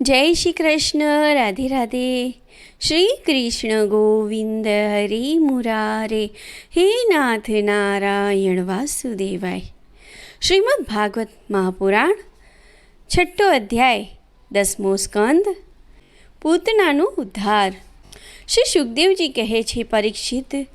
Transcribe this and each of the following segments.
જય શ્રી કૃષ્ણ, રાધે રાધે. શ્રી કૃષ્ણ ગોવિંદ હરે મુરારે. હે નાથ નારાયણ વાસુદેવાય. શ્રીમદ ભાગવત મહાપુરાણ, છઠ્ઠો અધ્યાય, દસમો સ્કંદ, પૂતનાનો ઉદ્ધાર. શ્રી સુખદેવજી કહે છે, પરીક્ષિત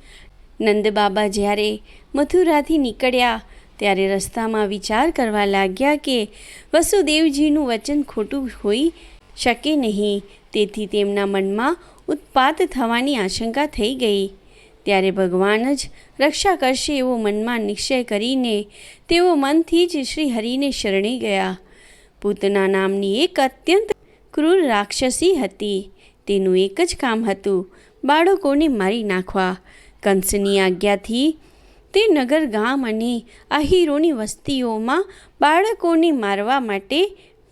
નંદબાબા જ્યારે મથુરાથી નીકળ્યા, ત્યારે રસ્તામાં વિચાર કરવા લાગ્યા કે વસુદેવજીનું વચન ખોટું હોઈ શકે નહીં. તેથી તેમના મનમાં ઉત્પાત થવાની આશંકા થઈ ગઈ. ત્યારે ભગવાન જ રક્ષા કરશે એવો મનમાં નિશ્ચય કરીને તેઓ મનથી જ શ્રી હરિને શરણે ગયા. પૂતના નામની એક અત્યંત ક્રૂર રાક્ષસી હતી. તેનું એક જ કામ હતું, બાળકોને મારી નાખવા. કંસની આજ્ઞાથી તે નગર ગામ અને આહીરોની વસ્તીઓમાં બાળકોને મારવા માટે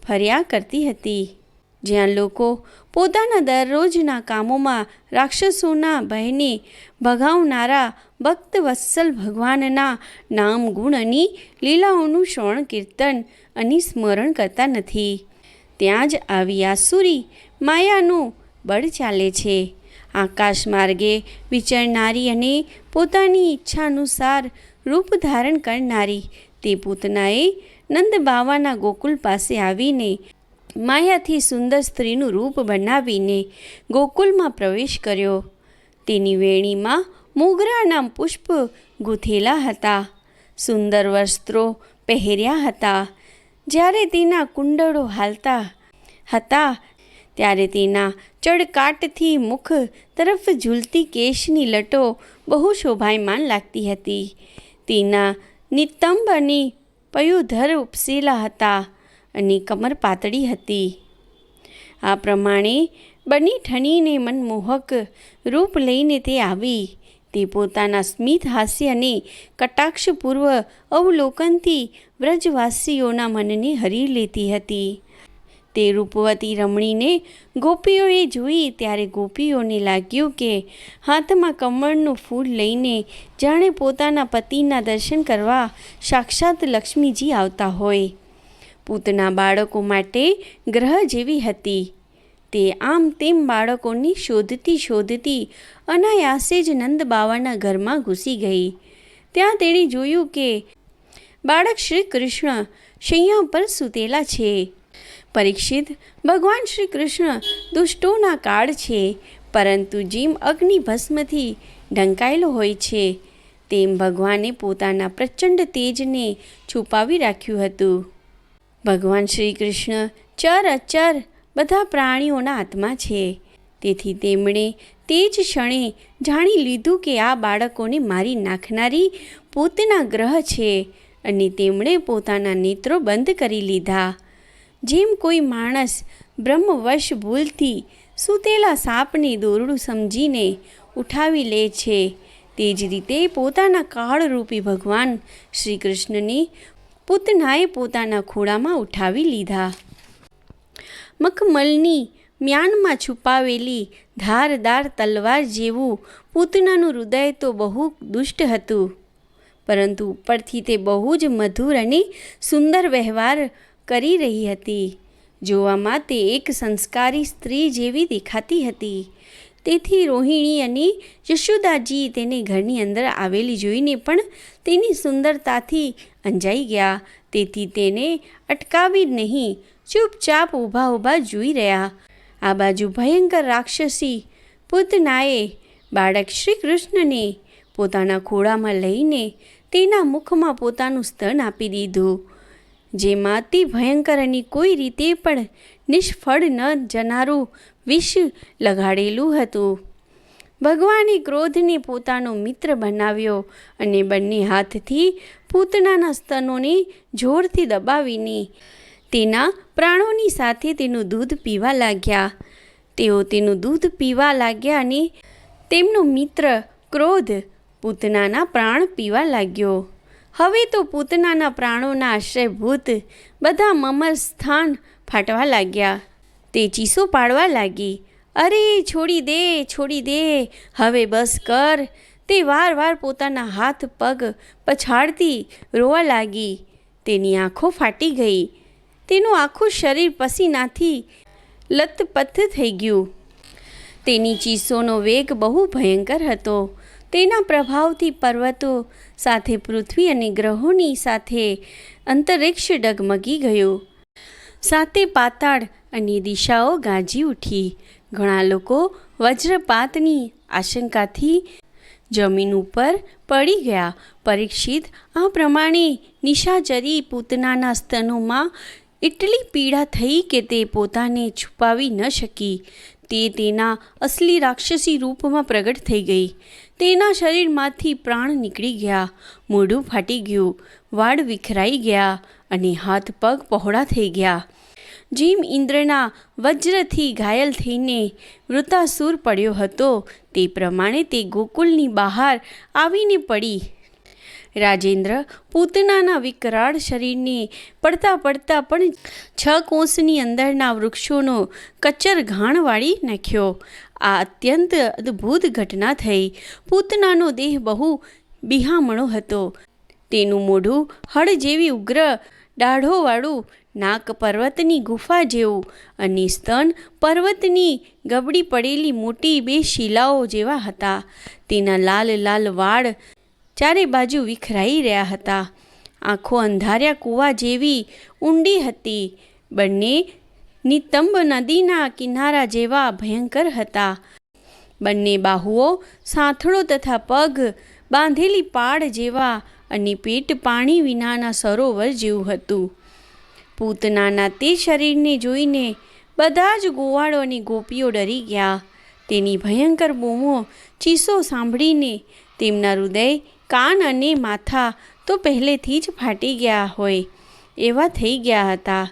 ફર્યા કરતી હતી. જ્યાં લોકો પોતાના દરરોજના કામોમાં રાક્ષસોના ભયને ભગાવનારા ભક્ત વત્સલ ભગવાનના નામ ગુણ અને લીલાઓનું શ્રવણ કીર્તન અને સ્મરણ કરતા નથી. ત્યાં જ આવી આસુરી માયાનું બળ ચાલે છે. આકાશ માર્ગે વિચરનારી અને પોતાની ઈચ્છાનુસાર રૂપ ધારણ કરનારી તે પૂતનાએ નંદ બાવાના ગોકુલ પાસે આવીને માયાથી સુંદર સ્ત્રીનું રૂપ બનાવીને ગોકુલમાં પ્રવેશ કર્યો. તેની વેણીમાં મોગરાના પુષ્પ ગૂંથેલા હતા. સુંદર વસ્ત્રો પહેર્યા હતા. જ્યારે તેના કુંડળો હાલતા હતા, ત્યારે તેના ચડકાટથી મુખ તરફ ઝૂલતી કેશની લટો બહુ શોભાયમાન લાગતી હતી. તેના નિતંબની પયુધર ઉપસેલા હતા. અને કમર પાતળી હતી. આ પ્રમાણે બની ઠણીને મનમોહક રૂપ લઈને તે આવી. તે પોતાના સ્મિત હાસ્ય અને કટાક્ષપૂર્વ અવલોકનથી વ્રજવાસીઓના મનને હરી લેતી હતી. તે રૂપવતી રમણીને ગોપીઓએ જોઈ ત્યારે ગોપીઓને લાગ્યું કે હાથમાં કમળનું ફૂલ લઈને જાણે પોતાના પતિના દર્શન કરવા સાક્ષાત લક્ષ્મીજી આવતા હોય. પૂતના બાળકો માટે ગ્રહ જેવી હતી. તે આમ તેમ બાળકોની શોધતી શોધતી અનાયાસે જ નંદ બાવાના ઘરમાં ઘૂસી ગઈ. ત્યાં તેણે જોયું કે બાળક શ્રી કૃષ્ણ શૈયા પર સૂતેલા છે. પરીક્ષિત, ભગવાન શ્રી કૃષ્ણ દુષ્ટોના કાળ છે, પરંતુ જીમ અગ્નિ ભસ્મથી ઢંકાયેલો હોય છે, તેમ ભગવાને પોતાના પ્રચંડ તેજને છુપાવી રાખ્યું હતું. ભગવાન શ્રી કૃષ્ણ ચર, અચર, બધા પ્રાણીઓના આત્મા છે. તેથી તેમણે તે જ ક્ષણે જાણી લીધું કે આ બાળકોને મારી નાખનારી પોતાના ગ્રહ છે અને તેમણે પોતાના નેત્રો બંધ કરી લીધા. જેમ કોઈ માણસ બ્રહ્મવશ ભૂલથી સૂતેલા સાપને દોરડું સમજીને ઉઠાવી લે છે, તે જ રીતે પોતાના કાળરૂપી ભગવાન શ્રી કૃષ્ણને પૂતનાએ પોતાના ખોળામાં ઉઠાવી લીધા. મખમલની મ્યાનમાં છુપાવેલી ધારદાર તલવાર જેવું પૂતનાનું હૃદય તો બહુ દુષ્ટ હતું. પરંતુ ઉપરથી તે બહુ જ મધુર અને સુંદર વ્યવહાર કરી રહી હતી. જોવામાં તે એક સંસ્કારી સ્ત્રી જેવી દેખાતી હતી. તેથી રોહિણી અને યશોદાજી તેને ઘરની અંદર આવેલી જોઈને પણ તેની સુંદરતાથી અંજાઈ ગયા. તેથી તેને અટકાવી નહીં, ચૂપચાપ ઊભા ઊભા જોઈ રહ્યા. આ બાજુ ભયંકર રાક્ષસી પૂતનાએ બાળક શ્રી કૃષ્ણને પોતાના ખોળામાં લઈને તેના મુખમાં પોતાનું સ્તન આપી દીધું. જેમાં તે ભયંકર અને કોઈ રીતે પણ નિષ્ફળ ન જનારું વિષ લગાડેલું હતું. ભગવાને ક્રોધને પોતાનો મિત્ર બનાવ્યો અને બંને હાથથી પૂતનાના સ્તનોને જોરથી દબાવીને તેના પ્રાણોની સાથે તેનું દૂધ પીવા લાગ્યા. તેઓ તેનું દૂધ પીવા લાગ્યા અને તેમનો મિત્ર ક્રોધ પૂતનાના પ્રાણ પીવા લાગ્યો. હવે તો પૂતનાના પ્રાણોના આશ્રયભૂત બધા મમર સ્થાન ફાટવા લાગ્યા. તે ચીસો પાડવા લાગી. અરે, છોડી દે છોડી દે. હવે બસ કર. તે વાર વાર પોતાના હાથ પગ પછાડતી રોવા લાગી. તેની આંખો ફાટી ગઈ. તેનું આખું શરીર પસીનાથી લથપથ થઈ ગયું. તેની ચીસોનો વેગ બહુ ભયંકર હતો. તેના પ્રભાવથી પર્વતો સાથે પૃથ્વી અને ગ્રહોની સાથે અંતરિક્ષ ડગમગી ગયું. સાતે પાતાળ અને દિશાઓ ગાજી ઉઠી. ઘણા લોકો વજ્રપાતની આશંકાથી જમીન ઉપર પડી ગયા. પરીક્ષિત આ પ્રમાણે નિશાચરી પૂતનાના સ્તનોમાં એટલી પીડા થઈ કે તે પોતાને છુપાવી ન શકી. તે તેના અસલી રાક્ષસી રૂપમાં પ્રગટ થઈ ગઈ. તેના શરીરમાંથી પ્રાણ નીકળી ગયા. મોઢું ફાટી ગયું. વાળ વિખરાઈ ગયા અને હાથ પગ પહોળા થઈ ગયા. જેમ ઇન્દ્રના વજ્રથી ઘાયલ થઈને વૃતાસુર પડ્યો હતો, તે પ્રમાણે તે ગોકુલની બહાર આવીને પડી. રાજેન્દ્ર પૂતનાના વિકરાળ શરીરને પડતા પડતા પણ છ કોષની અંદરના વૃક્ષોનો કચ્ચર ઘાણ વાળી નાખ્યો. આ અત્યંત અદ્ભુત ઘટના થઈ. પૂતનાનો દેહ બહુ બિહામણો હતો. તેનું મોઢું હળ જેવી ઉગ્ર દાઢોવાળું નાક પર્વતની ગુફા જેવું અને સ્તન પર્વતની ગબડી પડેલી મોટી બે શિલાઓ જેવા હતા. તેના લાલ લાલ વાળ ચારે બાજુ વિખરાઈ રહ્યા હતા. આંખો અંધાર્યા કૂવા જેવી ઊંડી હતી. બંને નિતંબ નદીના કિનારા જેવા ભયંકર હતા. બંને બાહુઓ સાથળો તથા પગ બાંધેલી પાડ જેવા અને પેટ પાણી વિનાના સરોવર જેવું હતું. પૂતનાના તે શરીરને જોઈને બધા જ ગોવાળો અને ગોપીઓ ડરી ગયા. તેની ભયંકર બૂમો ચીસો સાંભળીને તેમના હૃદય કાન અને માથા તો પહેલેથી જ ફાટી ગયા હોય, એવા થઈ ગયા હતા.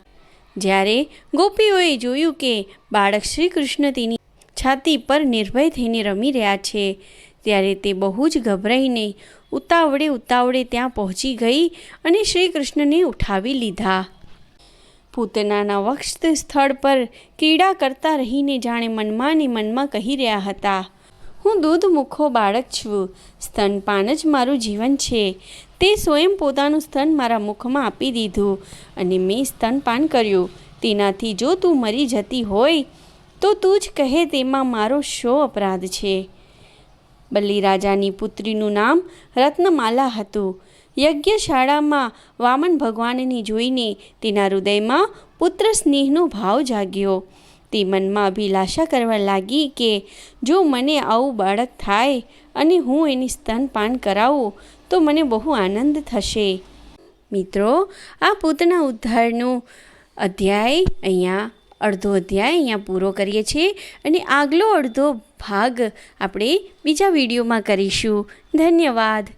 જ્યારે ગોપીઓએ જોયું કે બાળક શ્રી કૃષ્ણ તેની છાતી પર નિર્ભય થઈને રમી રહ્યા છે, ત્યારે તે બહુ જ ગભરાઈને ઉતાવળે ઉતાવળે ત્યાં પહોંચી ગઈ અને શ્રી કૃષ્ણને ઉઠાવી લીધા. પૂતનાના વક્ષ સ્થળ પર ક્રીડા કરતા રહીને જાણે મનમાં ને મનમાં કહી રહ્યા હતા હું દૂધ મુખો બાળક છું. સ્તનપાન જ મારું જીવન છે. તે સ્વયં પોતાનું સ્તન મારા મુખમાં આપી દીધું અને મેં સ્તનપાન કર્યું. તેનાથી જો તું મરી જતી હોય, તો તું જ કહે તેમાં મારો શો અપરાધ છે. બલિરાજાની પુત્રીનું નામ રત્નમાલા હતું. યજ્ઞશાળામાં વામન ભગવાનને જોઈને તેના હૃદયમાં પુત્ર સ્નેહનો ભાવ જાગ્યો. તે મનમાં અભિલાષા કરવા લાગી કે જો મને આવું બાળક થાય અને હું એની સ્તનપાન કરાવું, તો મને બહુ આનંદ થશે. મિત્રો, આ પૂતના ઉદ્ધારનો અધ્યાય અહીંયા, અડધો અધ્યાય અહીંયા પૂરો કરીએ છીએ અને આગલો અડધો ભાગ આપણે બીજા વિડીયોમાં કરીશું. ધન્યવાદ.